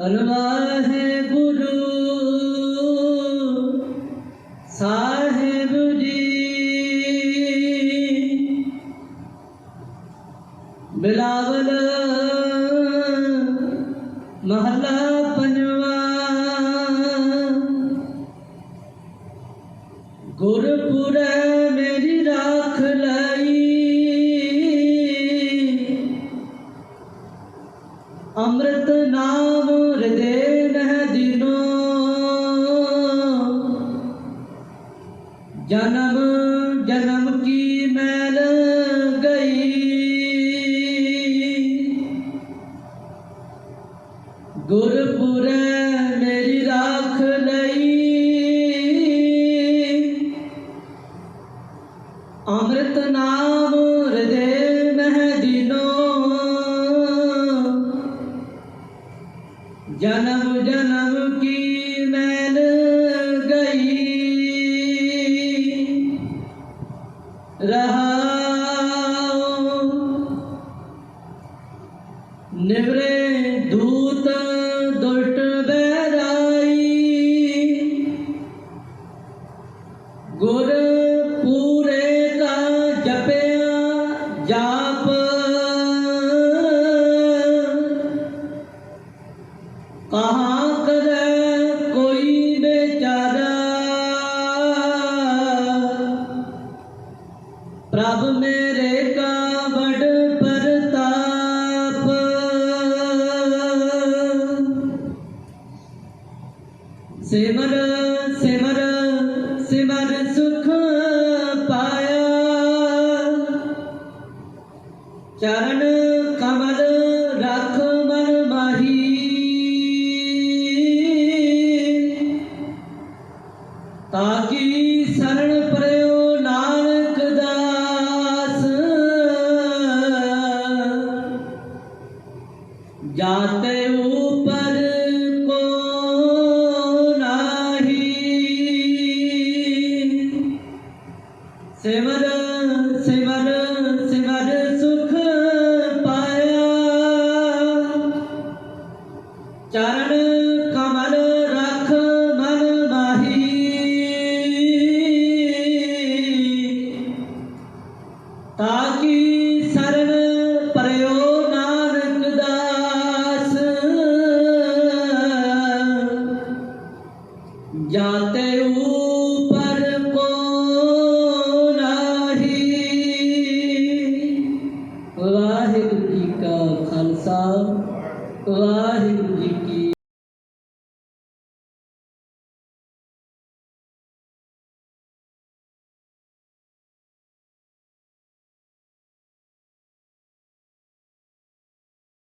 ਅਲਵਾਹੇ ਗੁਰੂ ਸਾਹਿਬ ਜੀ। ਬਿਲਾਵਲ ਮਹਲਾ ਪੰਜਵਾ। ਗੁਰਪੁਰੈ ਅੰਮ੍ਰਿਤ ਨਾਮ ਹਿਰਦੇ ਮਹਿ ਦਿਨੋ। ਜਨਮ ਜਨਮ ਕੀ ਮੈਲ ਗਈ। ਗੁਰਪੁਰੈ ਮੇਰੀ ਰਾਖ ਲਈ। ਅੰਮ੍ਰਿਤ ਨਾਮ ਹਿਰਦੇ ਮਹਿ ਦਿਨੋ। ਜਨਮ ਜਨਮ ਕੀ ਮੈਲ ਗਈ? ਰਹਾਉ ਨਿਵਰੇ ਕਹਾਂ ਕਰੇ ਕੋਈ ਬੇਚਾਰਾ? ਪ੍ਰਭ ਮੇਰੇ ਕਾ ਬੜ ਪ੍ਰਤਾਪ। ਸਿਮਰ ਸਿਮਰ ਸਿਮਰ ਸੁਖ ਪਾਇਆ। ਚਰਨ ਕਮਲ जाते ऊपर को राही सिमर सिमर सिमर सुख पाया चरण 呀，带路